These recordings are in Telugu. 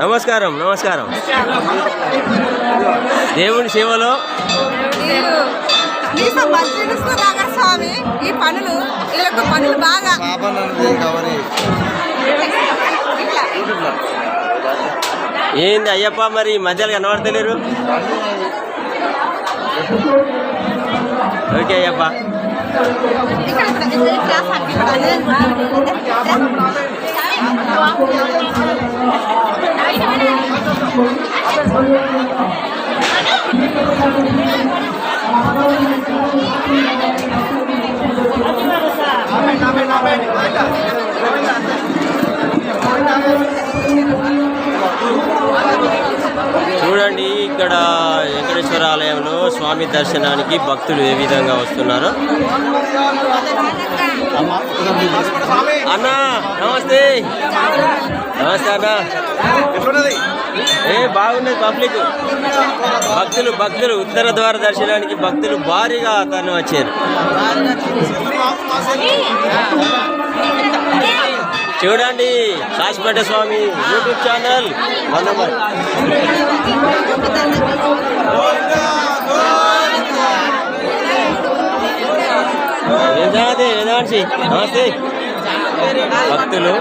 నమస్కారం నమస్కారం దేవుని సేవలో స్వామి ఈ పనులు వీళ్ళకు పనులు బాగా ఏంది అయ్యప్ప మరి ఈ మధ్యలో కనబడతలేరు ఓకే అయ్యప్ప ఇక్కడ చూడండి ఇక్కడ వెంకటేశ్వర ఆలయంలో స్వామి దర్శనానికి భక్తులు ఏ విధంగా వస్తున్నారు? అన్నా నమస్తే. నమస్తే అన్న. ఏ బాగున్నది పబ్లిక్. భక్తులు భక్తులు ఉత్తర ద్వార దర్శనానికి భక్తులు భారీగా తను వచ్చారు. చూడండి కాశీపేట స్వామి యూట్యూబ్ ఛానల్. నమస్తే. భక్తులు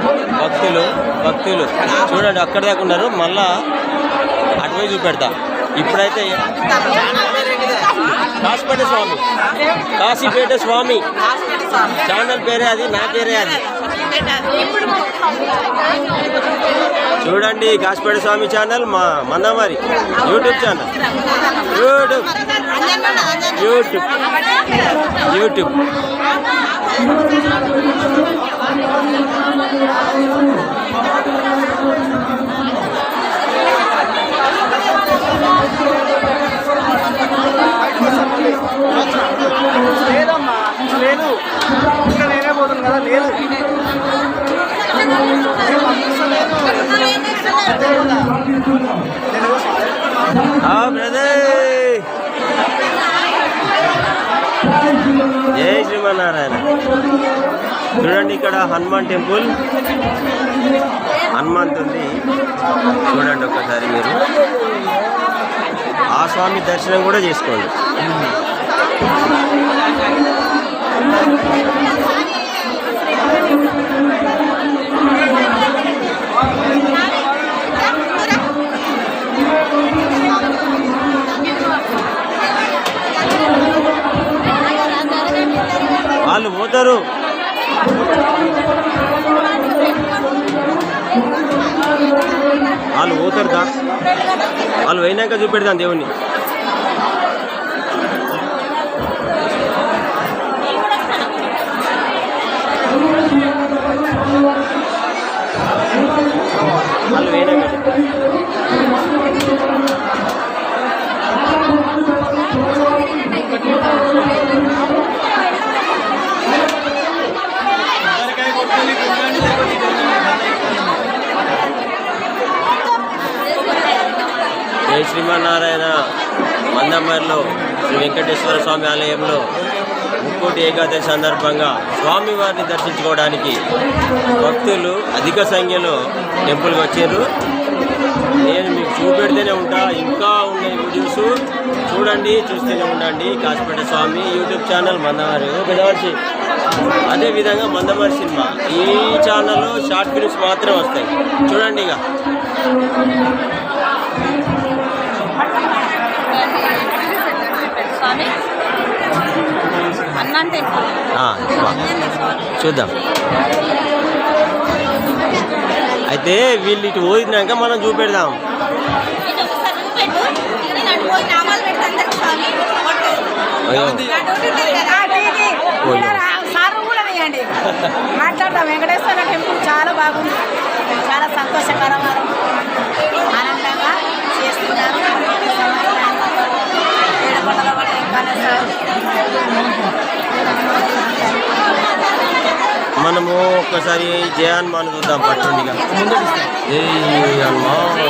భక్తులు భక్తులు. చూడండి అక్కడ దాకా ఉన్నారు. మళ్ళా అటువైపు చూపెడతా. ఇప్పుడైతే కాశీపేట స్వామి. కాశీపేట స్వామి. ఛానల్ పేరే అది నా పేరే అది. చూడండి కాసిపేట స్వామి ఛానల్ మా Mandamarri YouTube channel. YouTube. YouTube. YouTube. లేదమ్మా జై శ్రీమన్నారాయణ. చూడండి ఇక్కడ హనుమాన్ టెంపుల్. హనుమంత్ ఉంది. చూడండి ఒకసారి మీరు. ఆ స్వామి దర్శనం కూడా చేసుకోండి. వాళ్ళు పోతారు. వాళ్ళు పోతారు దా. వాళ్ళు పోయినాక చూపెడతాను దేవుణ్ణి. వాళ్ళు పోయినాక జై శ్రీమన్నారాయణ మందమర్లో శ్రీ వెంకటేశ్వర స్వామి ఆలయంలో ముక్కోటి ఏకాదశి సందర్భంగా స్వామివారిని దర్శించుకోవడానికి భక్తులు అధిక సంఖ్యలో టెంపుల్కి వచ్చారు. నేను మీకు చూపెడితేనే ఉంటా. ఇంకా ఉన్నాయి వీడియోస్ చూడండి చూస్తూనే ఉండండి. కాసిపేట స్వామి యూట్యూబ్ ఛానల్ మందమారి ఓ అదేవిధంగా అదే విధంగా మందమారి సినిమా. ఈ ఛానల్లో షార్ట్ ఫిల్మ్స్ మాత్రమే వస్తాయి. చూడండి ఇక స్వామి అన్నం టెంపుల్ ఆ, వా. చూద్దాం. అయితే వీళ్ళు ఇటు పోయినాక మనం చూపెడదాం. ఇది ఒకసారి చూపెట్టు. ఇక నేను అటు పోయి ఒక్కసారి జయ హనుమాన్ చూద్దాం పట్టండిగా జై హనుమాన్